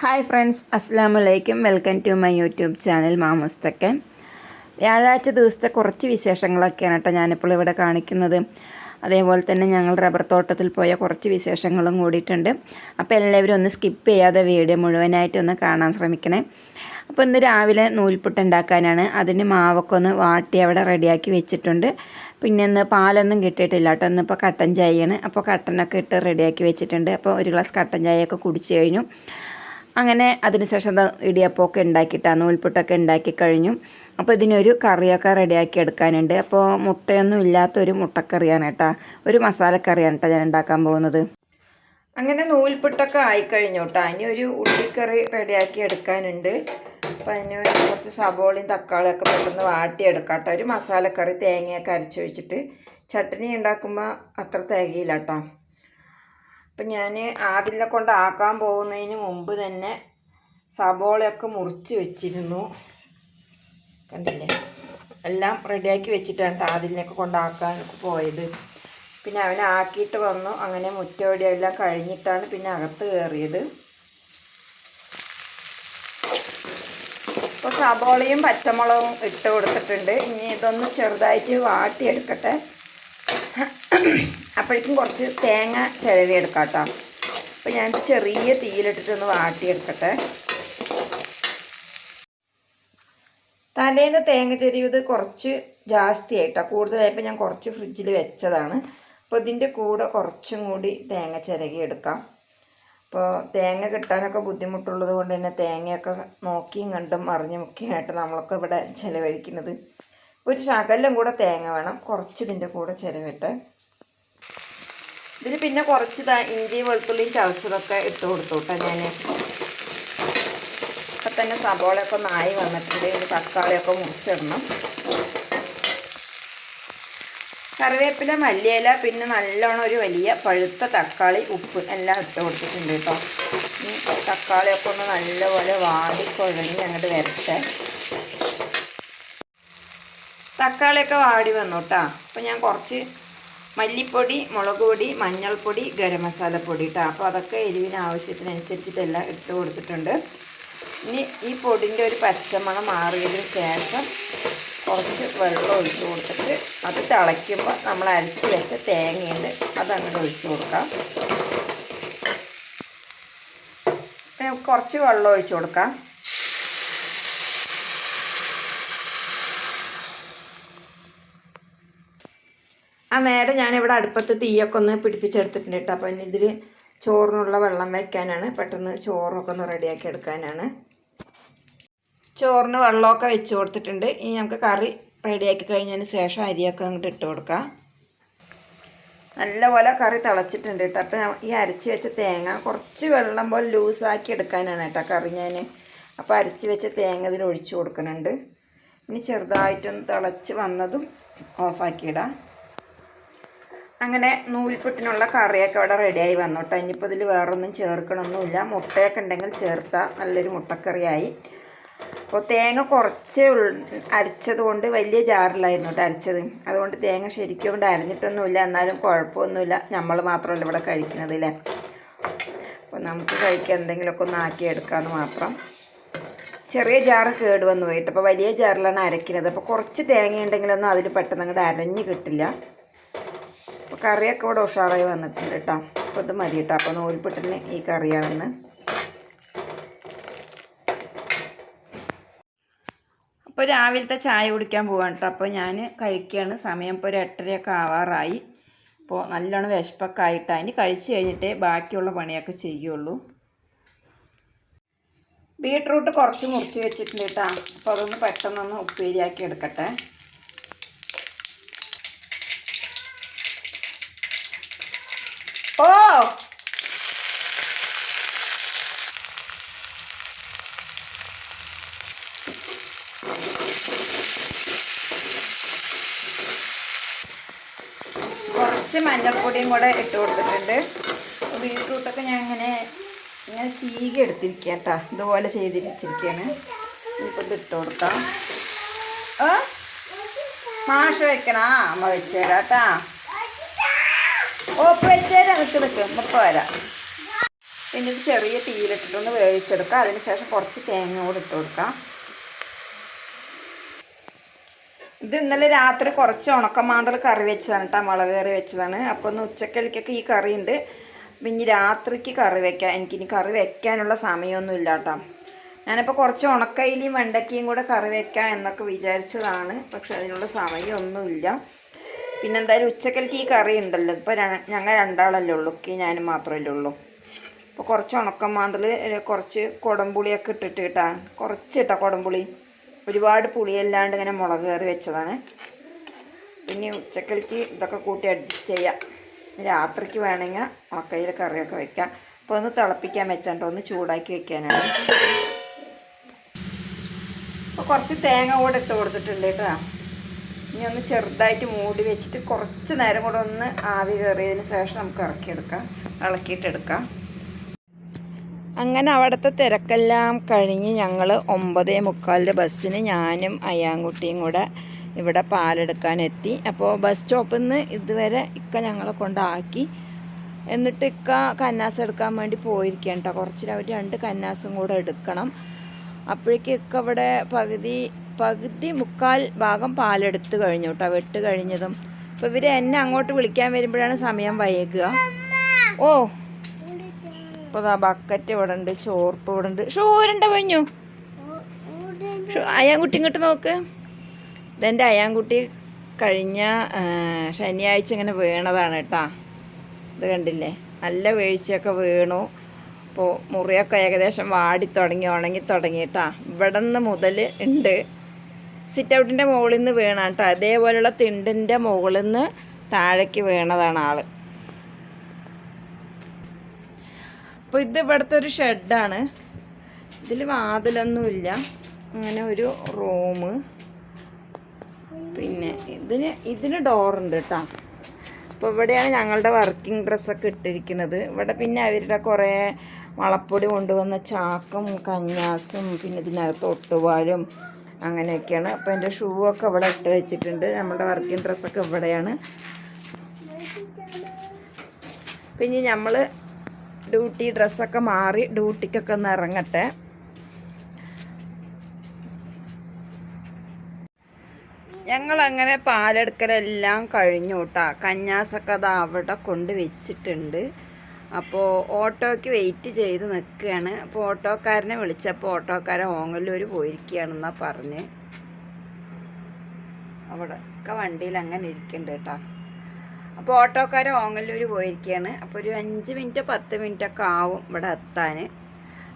Hi friends അസ്സാം വലൈക്കും welcome to my YouTube channel മാമുസ്തക്കൻ. വ്യാഴാഴ്ച ദിവസത്തെ കുറച്ച് വിശേഷങ്ങളൊക്കെയാണ് കേട്ടോ ഞാനിപ്പോൾ ഇവിടെ കാണിക്കുന്നത്. അതേപോലെ തന്നെ ഞങ്ങൾ റബ്ബർ തോട്ടത്തിൽ പോയ കുറച്ച് വിശേഷങ്ങളും കൂടിയിട്ടുണ്ട്. അപ്പോൾ എല്ലാവരും ഒന്ന് സ്കിപ്പ് ചെയ്യാതെ വീഡിയോ മുഴുവനായിട്ട് ഒന്ന് കാണാൻ ശ്രമിക്കണേ. അപ്പോൾ ഇന്ന് രാവിലെ നൂൽപുട്ട് ഉണ്ടാക്കാനാണ്. അതിന് മാവൊക്കെ ഒന്ന് വാട്ടി അവിടെ റെഡിയാക്കി വെച്ചിട്ടുണ്ട്. പിന്നെ ഇന്ന് പാലൊന്നും കിട്ടിയിട്ടില്ല കേട്ടോ. ഇന്നിപ്പോൾ കട്ടൻ ചായയാണ്. അപ്പോൾ കട്ടനൊക്കെ ഇട്ട് റെഡിയാക്കി വെച്ചിട്ടുണ്ട്. അപ്പോൾ ഒരു ഗ്ലാസ് കട്ടൻ ചായയൊക്കെ കുടിച്ചു കഴിഞ്ഞു. അങ്ങനെ അതിനുശേഷം ഇടിയപ്പമൊക്കെ ഉണ്ടാക്കിയിട്ടാണ് നൂൽപുട്ടൊക്കെ ഉണ്ടാക്കി കഴിഞ്ഞു. അപ്പോൾ ഇതിനൊരു കറിയൊക്കെ റെഡിയാക്കി എടുക്കാനുണ്ട്. അപ്പോൾ മുട്ടയൊന്നും ഇല്ലാത്തൊരു മുട്ടക്കറിയാണ് കേട്ടോ. ഒരു മസാലക്കറിയാണ് കേട്ടോ ഞാൻ ഉണ്ടാക്കാൻ പോകുന്നത്. അങ്ങനെ നൂൽപുട്ടൊക്കെ ആയിക്കഴിഞ്ഞു കേട്ടോ. ഇനി ഒരു ഉള്ളിക്കറി റെഡിയാക്കി എടുക്കാനുണ്ട്. അപ്പോൾ അതിന് കുറച്ച് സബോളയും തക്കാളിയും ഒക്കെ പെട്ടെന്ന് വാട്ടിയെടുക്കാം കേട്ടോ. ഒരു മസാലക്കറി തേങ്ങയൊക്കെ അരച്ച് വെച്ചിട്ട് ചട്നി ഉണ്ടാക്കുമ്പോൾ അത്ര തികയില്ല കേട്ടോ. അപ്പം ഞാൻ ആദിലിനെ കൊണ്ട് ആക്കാൻ പോകുന്നതിന് മുമ്പ് തന്നെ സബോളയൊക്കെ മുറിച്ച് വെച്ചിരുന്നു. കണ്ടില്ലേ? എല്ലാം റെഡിയാക്കി വെച്ചിട്ടാണ് ആദിലിനൊക്കെ കൊണ്ടാക്കാൻ പോയത്. പിന്നെ അവനെ ആക്കിയിട്ട് വന്നു. അങ്ങനെ മുറ്റോടിയെല്ലാം കഴിഞ്ഞിട്ടാണ് പിന്നെ അകത്ത് കയറിയത്. ഇപ്പോൾ സബോളയും പച്ചമുളകും ഇട്ട് കൊടുത്തിട്ടുണ്ട്. ഇനി ഇതൊന്ന് ചെറുതായിട്ട് വാട്ടിയെടുക്കട്ടെ. അപ്പോഴേക്കും കുറച്ച് തേങ്ങ ചിരവി എടുക്കാം കേട്ടോ അപ്പോൾ ഞാൻ ചെറിയ തീയിലിട്ടിട്ടൊന്ന് വാട്ടിയെടുക്കട്ടെ. തലേന്ന് തേങ്ങ ചെരിവത് കുറച്ച് ജാസ്തിയായിട്ടോ. കൂടുതലായപ്പോൾ ഞാൻ കുറച്ച് ഫ്രിഡ്ജിൽ വെച്ചതാണ്. അപ്പോൾ ഇതിന്റെ കൂടെ കുറച്ചും കൂടി തേങ്ങ ചിരകി എടുക്കാം അപ്പോൾ തേങ്ങ കിട്ടാനൊക്കെ ബുദ്ധിമുട്ടുള്ളത് കൊണ്ട് തന്നെ തേങ്ങയൊക്കെ നോക്കിയും കണ്ടും അറിഞ്ഞും ഒക്കെയായിട്ട് നമ്മളൊക്കെ ഇവിടെ ചിലവഴിക്കുന്നത്. ഒരു ശകലം കൂടെ തേങ്ങ വേണം. കുറച്ച് ഇതിന്റെ കൂടെ ചിലവിട്ട് ഇതിൽ പിന്നെ കുറച്ച് ഇഞ്ചി വെളുത്തുള്ളിയും ചതച്ചതൊക്കെ ഇട്ട് കൊടുത്തു കേട്ടോ ഞാൻ ഇപ്പം തന്നെ സബോളയൊക്കെ നായി വന്നിട്ടുണ്ട്. തക്കാളിയൊക്കെ മുറിച്ചിടണം. കറിവേപ്പില മല്ലിയില പിന്നെ നല്ലോണം ഒരു വലിയ പഴുത്ത തക്കാളി ഉപ്പ് എല്ലാം ഇട്ട് കൊടുത്തിട്ടുണ്ട് കേട്ടോ തക്കാളിയൊക്കെ ഒന്ന് നല്ലപോലെ വാടി കുഴഞ്ഞ് അങ്ങോട്ട് വരട്ടെ. തക്കാളിയൊക്കെ വാടി വന്നു കേട്ടോ അപ്പോൾ ഞാൻ കുറച്ച് മല്ലിപ്പൊടി മുളക് പൊടി മഞ്ഞൾപ്പൊടി ഗരം മസാലപ്പൊടി കേട്ടോ അപ്പോൾ അതൊക്കെ എരിവിന് ആവശ്യത്തിനനുസരിച്ചിട്ടെല്ലാം ഇട്ട് കൊടുത്തിട്ടുണ്ട്. ഇനി ഈ പൊടിന്റെ ഒരു പച്ചമണം മാറിയതിന് ശേഷം കുറച്ച് വെള്ളം ഒഴിച്ച് കൊടുത്തിട്ട് അത് തിളയ്ക്കുമ്പോൾ നമ്മൾ അരച്ച് വെച്ച തേങ്ങയുണ്ട് അതങ്ങോട്ട് ഒഴിച്ച് കൊടുക്കാം. കുറച്ച് വെള്ളം ഒഴിച്ച് കൊടുക്കാം. ആ നേരെ ഞാനിവിടെ അടുപ്പത്ത് തീയൊക്കെ ഒന്ന് പിടിപ്പിച്ചെടുത്തിട്ടുണ്ട് കേട്ടോ. അപ്പോൾ ഇതിൽ ചോറിനുള്ള വെള്ളം വയ്ക്കാനാണ് പെട്ടെന്ന് ചോറൊക്കെ ഒന്ന് റെഡിയാക്കി എടുക്കാനാണ്. ചോറിന് വെള്ളമൊക്കെ വെച്ച് കൊടുത്തിട്ടുണ്ട്. ഇനി നമുക്ക് കറി റെഡിയാക്കി കഴിഞ്ഞതിന് ശേഷം അരിയൊക്കെ അങ്ങോട്ട് ഇട്ട് കൊടുക്കാം. നല്ലപോലെ കറി തിളച്ചിട്ടുണ്ട് കേട്ടോ. അപ്പം ഈ അരച്ച് വെച്ച തേങ്ങ കുറച്ച് വെള്ളം പോലെ ലൂസാക്കി എടുക്കാനാണ് കേട്ടോ കറി ഞാൻ അപ്പോൾ അരച്ച് വെച്ച തേങ്ങ ഇതിൽ ഒഴിച്ചു കൊടുക്കുന്നുണ്ട്. ഇനി ചെറുതായിട്ടൊന്ന് തിളച്ച് വന്നതും ഓഫാക്കിയിടാം. അങ്ങനെ നൂൽപുട്ടിനുള്ള കറിയൊക്കെ ഇവിടെ റെഡിയായി വന്നു കേട്ടോ ഇനിയിപ്പോൾ ഇതിൽ വേറൊന്നും ചേർക്കണമൊന്നുമില്ല മുട്ടയൊക്കെ ഉണ്ടെങ്കിൽ ചേർത്താൽ നല്ലൊരു മുട്ടക്കറിയായി. അപ്പോൾ തേങ്ങ കുറച്ചേ അരച്ചത് കൊണ്ട് വലിയ ജാറിലായിരുന്നു കേട്ടോ അരച്ചത്. അതുകൊണ്ട് തേങ്ങ ശരിക്കും കൊണ്ട് അരഞ്ഞിട്ടൊന്നുമില്ല. എന്നാലും കുഴപ്പമൊന്നുമില്ല. നമ്മൾ മാത്രമല്ല ഇവിടെ കഴിക്കുന്നത് അല്ലേ അപ്പോൾ നമുക്ക് കഴിക്കാൻ എന്തെങ്കിലുമൊക്കെ ഒന്ന് ആക്കിയെടുക്കാമെന്ന് മാത്രം. ചെറിയ ജാറ് കേട് വന്നു പോയിട്ട്. അപ്പോൾ വലിയ ജാറിലാണ് അരയ്ക്കുന്നത് അപ്പോൾ കുറച്ച് തേങ്ങ ഉണ്ടെങ്കിലൊന്നും അതിൽ പെട്ടെന്ന് അങ്ങോട്ട് അരഞ്ഞ് കിട്ടില്ല. അപ്പോൾ കറിയൊക്കെ ഇവിടെ ഉഷാറായി വന്നിട്ടുണ്ട് കേട്ടോ. അപ്പോൾ ഇത് മതി കേട്ടോ. അപ്പോൾ നൂൽപ്പെട്ടിന് ഈ കറിയാണെന്ന്. അപ്പോൾ രാവിലത്തെ ചായ കുടിക്കാൻ പോവാണ് കേട്ടോ. അപ്പോൾ ഞാൻ കഴിക്കുകയാണ് സമയം ഇപ്പോൾ ഒരു എട്ടരയൊക്കെ ആവാറായി. അപ്പോൾ നല്ലോണം വിശപ്പൊക്കെ ആയിട്ട് അതിന് കഴിച്ച് കഴിഞ്ഞിട്ടേ ബാക്കിയുള്ള പണിയൊക്കെ ചെയ്യുള്ളൂ. ബീട്രൂട്ട് കുറച്ച് മുറിച്ച് വെച്ചിട്ടുണ്ട് കേട്ടോ. അപ്പോൾ അതൊന്ന് പെട്ടെന്നൊന്ന് ഉപ്പേരിയാക്കി എടുക്കട്ടെ ഓ കുറച്ച് മഞ്ഞൾപ്പൊടിയും കൂടെ ഇട്ട് കൊടുത്തിട്ടുണ്ട്. ബീട്രൂട്ടൊക്കെ ഞാൻ ഇങ്ങനെ ഇങ്ങനെ ചീക എടുത്തിരിക്കുക കേട്ടോ ഇതുപോലെ ചെയ്തിരിച്ചിരിക്കുകയാണ്. ഇനിയിപ്പോൾ ഇത് ഇട്ട് കൊടുക്കാം. ഏ? മാഷ വെക്കണ? അമ്മ വെച്ചേരാട്ടാ കേട്ടാ. ഓ ഇപ്പം വെച്ചേരാ നിൽക്ക് നിൽക്ക് ഇപ്പം വരാം. ഇത് ചെറിയ തീയിലിട്ടിട്ടൊന്ന് വേവിച്ചെടുക്കാം. അതിന് ശേഷം കുറച്ച് തേങ്ങ കൂടെ ഇട്ട് കൊടുക്കാം. ഇത് ഇന്നലെ രാത്രി കുറച്ച് ഉണക്കമാന്തൽ കറി വെച്ചതാണ് കേട്ടോ മുളക് കറി വെച്ചതാണ്. അപ്പോൾ ഒന്ന് ഉച്ചക്കലിക്കൊക്കെ ഈ കറി ഉണ്ട് പിന്നെ രാത്രിക്ക് കറി വെക്കാം. എനിക്കിനി കറി വെക്കാനുള്ള സമയമൊന്നും ഇല്ല കേട്ടോ ഞാനിപ്പോൾ കുറച്ച് ഉണക്കയിലും വെണ്ടക്കയും കൂടെ കറി വെക്കാം എന്നൊക്കെ വിചാരിച്ചതാണ്. പക്ഷെ അതിനുള്ള സമയമൊന്നുമില്ല പിന്നെ എന്തായാലും ഉച്ചക്കലിക്ക് ഈ കറി ഉണ്ടല്ലോ. ഇപ്പോൾ ഞങ്ങൾ രണ്ടാളല്ലേ ഉള്ളൂ. ഞാനും മാത്രമല്ലേ ഉള്ളൂ. അപ്പോൾ കുറച്ച് ഉണക്കമാന്തൽ കുറച്ച് കുടംപുളിയൊക്കെ ഇട്ടിട്ട് കേട്ടാ കുറച്ച് കേട്ടോ കുടംപുളി. ഒരുപാട് പുളിയല്ലാണ്ട് ഇങ്ങനെ മുളക് കയറി വെച്ചതാണ്. പിന്നെ ഉച്ചക്കലിക്ക് ഇതൊക്കെ കൂട്ടി അഡ്ജസ്റ്റ് ചെയ്യാം. രാത്രിക്ക് വേണമെങ്കിൽ മക്കയിൽ കറിയൊക്കെ വെക്കാം. അപ്പോൾ ഒന്ന് തിളപ്പിക്കാൻ വെച്ചാണ്ട് ഒന്ന് ചൂടാക്കി വെക്കാനാണ്. അപ്പോൾ കുറച്ച് തേങ്ങ കൂടെ ഇട്ട് കൊടുത്തിട്ടുണ്ട് കേട്ടോ. ഇനി ഒന്ന് ചെറുതായിട്ട് മൂടി വെച്ചിട്ട് കുറച്ച് നേരം കൂടെ ഒന്ന് ആവി കയറിയതിന് ശേഷം നമുക്ക് ഇറക്കിയെടുക്കാം. ഇളക്കിയിട്ടെടുക്കാം. അങ്ങനെ അവിടുത്തെ തിരക്കെല്ലാം കഴിഞ്ഞ് ഞങ്ങൾ ഒമ്പതേ മുക്കാലിന്റെ ബസ്സിന് ഞാനും അയ്യാൻകുട്ടിയും കൂടെ ഇവിടെ പാലെടുക്കാൻ എത്തി അപ്പോൾ ബസ് സ്റ്റോപ്പിൽ നിന്ന് ഇതുവരെ ഇക്ക ഞങ്ങളെ കൊണ്ടാക്കി. എന്നിട്ട് ഇക്ക കന്നാസ് എടുക്കാൻ വേണ്ടി പോയിരിക്കുകയാണ് കേട്ടോ കുറച്ച് അവർ രണ്ട് കന്നാസും കൂടെ എടുക്കണം. അപ്പോഴേക്കും ഇക്ക ഇവിടെ പകുതി പകുതി മുക്കാൽ ഭാഗം പാലെടുത്ത് കഴിഞ്ഞു കേട്ടോ വെട്ട് കഴിഞ്ഞതും. അപ്പോൾ ഇവർ എന്നെ അങ്ങോട്ട് വിളിക്കാൻ വരുമ്പോഴാണ് സമയം വൈകുക ഓ ഇപ്പോൾ ആ ബക്കറ്റ് ഇവിടെ ഉണ്ട് ചോർപ്പ് ഇവിടെ ഉണ്ട് ഷൂരുണ്ട പൊഞ്ഞു അയാൻകുട്ടി ഇങ്ങോട്ട് നോക്ക്. ഇതെന്റെ അയാൻകുട്ടി കഴിഞ്ഞ ശനിയാഴ്ച ഇങ്ങനെ വീണതാണ് കേട്ടാ. ഇത് കണ്ടില്ലേ? നല്ല വീഴ്ചയൊക്കെ വീണു. അപ്പോൾ മുറിയൊക്കെ ഏകദേശം വാടി തുടങ്ങി ഉണങ്ങി തുടങ്ങി കേട്ടാ. ഇവിടെ നിന്ന് മുതൽ ഉണ്ട് സിറ്റ് ഔട്ടിന്റെ മുകളിൽ നിന്ന് വീണാട്ടോ അതേപോലെയുള്ള തിണ്ടിന്റെ മുകളിൽ നിന്ന് താഴേക്ക് വീണതാണ് ആൾ. അപ്പോൾ ഇത് ഇവിടുത്തെ ഒരു ഷെഡാണ് ഇതിൽ വാതിലൊന്നുമില്ല. അങ്ങനെ ഒരു റൂമ് പിന്നെ ഇതിന് ഇതിന് ഡോറുണ്ട് കേട്ടോ അപ്പോൾ ഇവിടെയാണ് ഞങ്ങളുടെ വർക്കിംഗ് ഡ്രസ്സൊക്കെ ഇട്ടിരിക്കുന്നത്. ഇവിടെ പിന്നെ അവരുടെ കുറേ വളപ്പൊടി കൊണ്ടുവന്ന ചാക്കും കഞ്ഞാസും പിന്നെ ഇതിനകത്ത് ഒട്ടുപാലും അങ്ങനെയൊക്കെയാണ്. അപ്പോൾ എന്റെ ഷൂ ഒക്കെ ഇവിടെ ഇട്ട് വെച്ചിട്ടുണ്ട്. നമ്മുടെ വർക്കിംഗ് ഡ്രസ്സൊക്കെ ഇവിടെയാണ്. പിന്നെ നമ്മൾ ഡ്യൂട്ടി ഡ്രസ്സൊക്കെ മാറി ഡ്യൂട്ടിക്കൊക്കെ ഒന്ന് ഇറങ്ങട്ടെ. ഞങ്ങളങ്ങനെ പാലെടുക്കലെല്ലാം കഴിഞ്ഞു കേട്ടാ കന്യാസൊക്കെ അത് അവിടെ കൊണ്ട് വെച്ചിട്ടുണ്ട്. അപ്പോൾ ഓട്ടോയ്ക്ക് വെയിറ്റ് ചെയ്ത് നിൽക്കുകയാണ്. അപ്പോൾ ഓട്ടോക്കാരനെ വിളിച്ചപ്പോൾ ഓട്ടോക്കാരൻ ഓങ്ങല്ലൂർ പോയിരിക്കുകയാണെന്നാണ് പറഞ്ഞ്. അവിടെ ഒക്കെ വണ്ടിയിൽ അങ്ങനെ ഇരിക്കുന്നുണ്ട് കേട്ടോ അപ്പോൾ ഓട്ടോക്കാർ ഓങ്ങല്ലൂർ പോയിരിക്കുകയാണ് അപ്പോൾ ഒരു അഞ്ച് മിനിറ്റ് പത്ത് മിനിറ്റ് ഒക്കെ ആവും ഇവിടെ എത്താൻ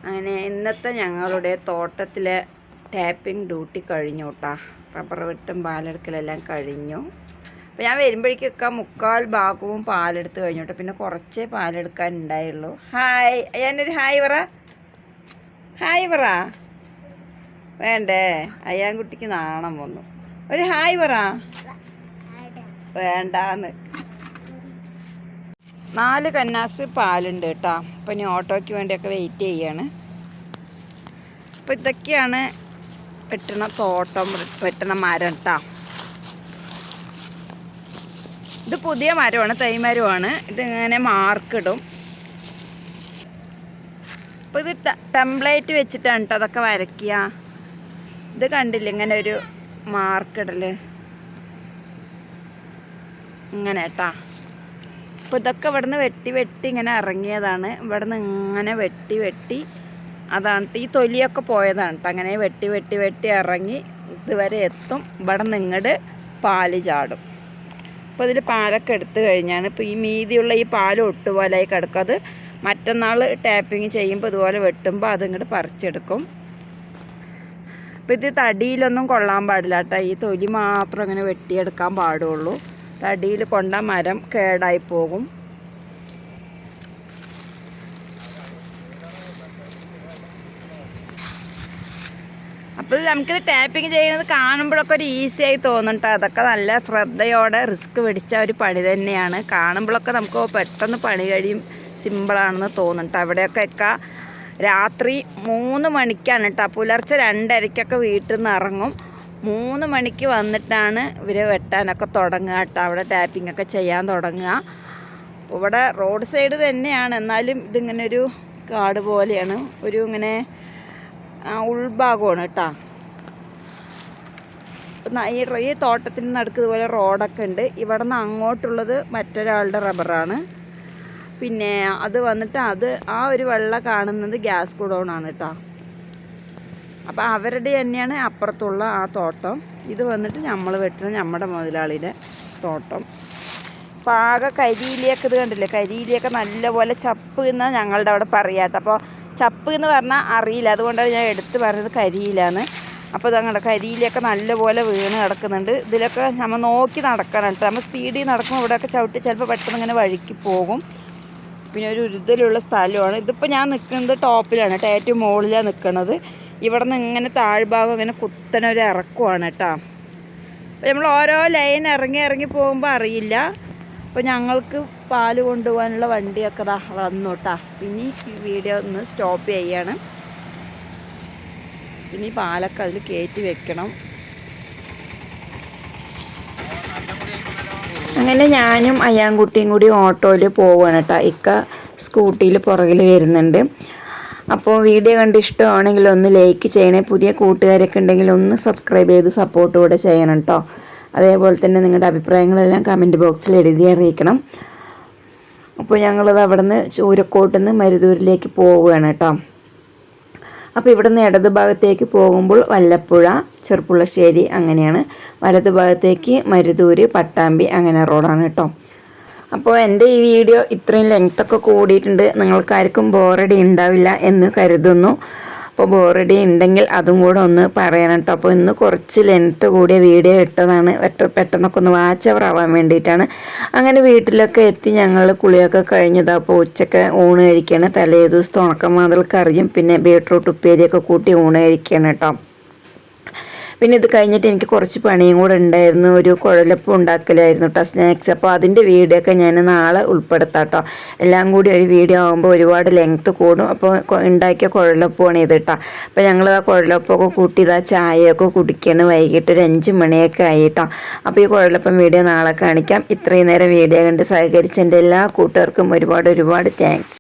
അങ്ങനെ ഇന്നത്തെ ഞങ്ങളുടെ തോട്ടത്തിലെ ടാപ്പിംഗ് ഡ്യൂട്ടി കഴിഞ്ഞു കേട്ടാ റബ്ബർ വെട്ടും പാലെടുക്കലെല്ലാം കഴിഞ്ഞു. അപ്പോൾ ഞാൻ വരുമ്പോഴേക്കൊക്കെ മുക്കാൽ ഭാഗവും പാലെടുത്ത് കഴിഞ്ഞു കേട്ടോ പിന്നെ കുറച്ചേ പാലെടുക്കാൻ ഉണ്ടായുള്ളൂ. ഹായ്. ഞാനൊരു ഹായ് പറ. ഹായ് പറ. വേണ്ടേ? അയ്യാൻകുട്ടിക്ക് നാണം വന്നു. ഒരു ഹായ് പറ. വേണ്ടാന്ന്. നാല് കന്നാസ് പാലുണ്ട് കേട്ടോ. അപ്പം ഇനി ഓട്ടോയ്ക്ക് വേണ്ടിയൊക്കെ വെയിറ്റ് ചെയ്യാണ്. അപ്പോൾ ഇതൊക്കെയാണ് വെട്ടണ തോട്ടം വെട്ടണ മരം കേട്ടോ ഇത് പുതിയ മരമാണ് തൈ മരമാണ്. ഇതിങ്ങനെ മാർക്കിടും അപ്പോൾ ഇത് ടെംപ്ലേറ്റ് വെച്ചിട്ടാണ് കേട്ടോ അതൊക്കെ വരയ്ക്കുക ഇത് കണ്ടില്ല ഇങ്ങനെ ഒരു മാർക്കിടൽ ഇങ്ങനെ കേട്ടാ അപ്പോൾ ഇതൊക്കെ ഇവിടുന്ന് വെട്ടി വെട്ടി ഇങ്ങനെ ഇറങ്ങിയതാണ്. ഇവിടുന്ന് ഇങ്ങനെ വെട്ടി വെട്ടി അതാണ് ഈ തൊലിയൊക്കെ പോയതാണ് അങ്ങനെ വെട്ടി വെട്ടി വെട്ടി ഇറങ്ങി ഇതുവരെ എത്തും. ഇവിടെ നിങ്ങട് പാൽ ചാടും. അപ്പോൾ ഇതിൽ പാലൊക്കെ എടുത്തു കഴിഞ്ഞാണ്. ഇപ്പോൾ ഈ മീതിയുള്ള ഈ പാൽ ഒട്ടുപോലായി കിടക്കും. അത് മറ്റന്നാൾ ടാപ്പിങ് ചെയ്യുമ്പോൾ ഇതുപോലെ വെട്ടുമ്പോൾ അതിങ്ങോട്ട് പറിച്ചെടുക്കും. അപ്പോൾ ഇത് തടിയിലൊന്നും കൊള്ളാൻ പാടില്ല കേട്ടോ ഈ തൊലി മാത്രം അങ്ങനെ വെട്ടിയെടുക്കാൻ പാടുള്ളൂ. തടിയിൽ കൊണ്ട മരം കേടായി പോകും. അപ്പോൾ നമുക്കിത് ടാപ്പിംഗ് ചെയ്യുന്നത് കാണുമ്പോഴൊക്കെ ഒരു ഈസി ആയി തോന്നുന്നുണ്ട് അതൊക്കെ നല്ല ശ്രദ്ധയോടെ റിസ്ക് പിടിച്ച ഒരു പണി തന്നെയാണ്. കാണുമ്പോഴൊക്കെ നമുക്ക് പെട്ടെന്ന് പണി കഴിയും. സിമ്പിളാണെന്ന് തോന്നുന്നുണ്ട് അവിടെയൊക്കെ ഒക്കെ രാത്രി മൂന്ന് മണിക്കാണ് കേട്ടോ പുലർച്ചെ രണ്ടരയ്ക്കൊക്കെ വീട്ടിൽ നിന്ന് ഇറങ്ങും. മൂന്ന് മണിക്ക് വന്നിട്ടാണ് ഇവർ വെട്ടാനൊക്കെ തുടങ്ങുക കേട്ടോ. അവിടെ ടാപ്പിംഗ് ഒക്കെ ചെയ്യാൻ തുടങ്ങുക. ഇവിടെ റോഡ് സൈഡ് തന്നെയാണ്. എന്നാലും ഇതിങ്ങനെ ഒരു കാട് പോലെയാണ്. ഒരു ഇങ്ങനെ ഉൾഭാഗമാണ് കേട്ടോ. ഈ തോട്ടത്തിന് നടുക്ക് ഇതുപോലെ റോഡൊക്കെ ഉണ്ട്. ഇവിടെ നിന്ന് അങ്ങോട്ടുള്ളത് മറ്റൊരാളുടെ റബ്ബറാണ് പിന്നെ അത് വന്നിട്ട് അത് ആ ഒരു വെള്ള കാണുന്നത് ഗ്യാസ് ഗുഡൗണാണ് കേട്ടോ. അപ്പോൾ അവരുടെ തന്നെയാണ് അപ്പുറത്തുള്ള ആ തോട്ടം. ഇത് വന്നിട്ട് നമ്മൾ വെട്ടുന്ന നമ്മുടെ മുതലാളിയുടെ തോട്ടം. പാക ആകെ കരിയിലേക്ക് ഇത് കണ്ടില്ലേ? കരിയിലേക്ക് നല്ലപോലെ ചപ്പ് എന്ന് ഞങ്ങളുടെ അവിടെ പറയാത്ത അപ്പോൾ ചപ്പ് എന്ന് പറഞ്ഞാൽ അറിയില്ല. അതുകൊണ്ടാണ് ഞാൻ എടുത്ത് പറഞ്ഞത് കരിയിലാണ് അപ്പോൾ ഇതങ്ങടെ കരിയിലൊക്കെ നല്ലപോലെ വീണ് കിടക്കുന്നുണ്ട്. ഇതിലൊക്കെ നമ്മൾ നോക്കി നടക്കണം നമ്മൾ സ്പീഡിൽ നടക്കുമ്പോൾ ഇവിടെയൊക്കെ ചവിട്ടി ചിലപ്പോൾ പെട്ടെന്ന് ഇങ്ങനെ വഴിക്ക് പോകും. പിന്നെ ഒരു ഉരുതലുള്ള സ്ഥലമാണ്. ഇതിപ്പോൾ ഞാൻ നിൽക്കുന്നത് ടോപ്പിലാണ്. ഏറ്റവും മുകളിലാണ് നിൽക്കുന്നത് ഇവിടെ നിന്ന് ഇങ്ങനെ താഴ്ഭാഗം ഇങ്ങനെ കുത്തനെ ഒരു ഇറക്കുവാണ് കേട്ടോ. അപ്പോൾ നമ്മൾ ഓരോ ലൈൻ ഇറങ്ങി ഇറങ്ങി പോകുമ്പോൾ അറിയില്ല. അപ്പോൾ ഞങ്ങൾക്ക് പാൽ കൊണ്ടുപോകാനുള്ള വണ്ടിയൊക്കെ ദാ വന്നു കേട്ടോ. പിന്നെ ഈ വീഡിയോ ഒന്ന് സ്റ്റോപ്പ് ചെയ്യാണ്. പിന്നെ ഈ പാലൊക്കെ അതിൽ കയറ്റി വെക്കണം. അങ്ങനെ ഞാനും അയ്യാൻകുട്ടിയും കൂടി ഓട്ടോയിൽ പോവുകയാണ് കേട്ടോ. ഇക്ക സ്കൂട്ടിയിൽ പുറകിൽ വരുന്നുണ്ട്. അപ്പോൾ വീഡിയോ കണ്ട് ഇഷ്ടമാണെങ്കിൽ ഒന്ന് ലൈക്ക് ചെയ്യണേ. പുതിയ കൂട്ടുകാരൊക്കെ ഉണ്ടെങ്കിൽ ഒന്ന് സബ്സ്ക്രൈബ് ചെയ്ത് സപ്പോർട്ട് കൂടെ ചെയ്യണം കേട്ടോ അതേപോലെ തന്നെ നിങ്ങളുടെ അഭിപ്രായങ്ങളെല്ലാം കമന്റ് ബോക്സിൽ എഴുതി അറിയിക്കണം. അപ്പോൾ ഞങ്ങളത് അവിടെ നിന്ന് ചൂരക്കോട്ട് നിന്ന് മരുതൂരിലേക്ക് പോവുകയാണ് കേട്ടോ അപ്പോൾ ഇവിടുന്ന് ഇടത് ഭാഗത്തേക്ക് പോകുമ്പോൾ വല്ലപ്പുഴ ചെറുപ്പുളശ്ശേരി അങ്ങനെയാണ്. വലത് ഭാഗത്തേക്ക് മരുതൂര് പട്ടാമ്പി അങ്ങനെ റോഡാണ് കേട്ടോ അപ്പോൾ എന്റെ ഈ വീഡിയോ ഇത്രയും ലെങ്ത്തൊക്കെ കൂടിയിട്ടുണ്ട്. നിങ്ങൾക്കാർക്കും ബോറടി ഉണ്ടാവില്ല എന്ന് കരുതുന്നു. അപ്പോൾ ബോറടി ഉണ്ടെങ്കിൽ അതും കൂടെ ഒന്ന് പറയണം കേട്ടോ. അപ്പോൾ ഇന്ന് കുറച്ച് ലെങ്ത്ത് കൂടിയ വീഡിയോ ഇട്ടതാണ്. പെട്ട- പെട്ടെന്നൊക്കെ ഒന്ന് വാച്ച് അവർ ആവാൻ വേണ്ടിയിട്ടാണ്. അങ്ങനെ വീട്ടിലൊക്കെ എത്തി ഞങ്ങൾ കുളിയൊക്കെ കഴിഞ്ഞതാ. അപ്പോൾ ഉച്ചയ്ക്ക് ഊണ് കഴിക്കുകയാണ് തലേ ദിവസത്തെ ഉണക്കമാതൽ കറിയും പിന്നെ ബീട്രൂട്ട് ഉപ്പേരിയൊക്കെ കൂട്ടി ഊണ് കഴിക്കുകയാണ് കേട്ടോ. പിന്നെ ഇത് കഴിഞ്ഞിട്ട് എനിക്ക് കുറച്ച് പണിയും കൂടെ ഉണ്ടായിരുന്നു. ഒരു കുഴലപ്പം ഉണ്ടാക്കലായിരുന്നു കേട്ടോ സ്നാക്സ് അപ്പോൾ അതിന്റെ വീഡിയോ ഒക്കെ ഞാൻ നാളെ ഉൾപ്പെടുത്താം കേട്ടോ എല്ലാം കൂടി ഒരു വീഡിയോ ആകുമ്പോൾ ഒരുപാട് ലെങ്ത്ത് കൂടും. അപ്പോൾ ഉണ്ടാക്കിയ കുഴലപ്പമാണ് ഇത് കേട്ടോ അപ്പോൾ ഞങ്ങൾ ആ കുഴലപ്പമൊക്കെ കൂട്ടി ഇതാ ചായയൊക്കെ കുടിക്കുകയാണ് വൈകിട്ട് ഒരു അഞ്ച് മണിയൊക്കെ ആയി കേട്ടോ അപ്പോൾ ഈ കുഴലപ്പം വീഡിയോ നാളെ കാണിക്കാം. ഇത്രയും നേരം വീഡിയോ കണ്ട് സഹകരിച്ച എന്റെ എല്ലാ കൂട്ടുകാർക്കും ഒരുപാട് ഒരുപാട് താങ്ക്സ്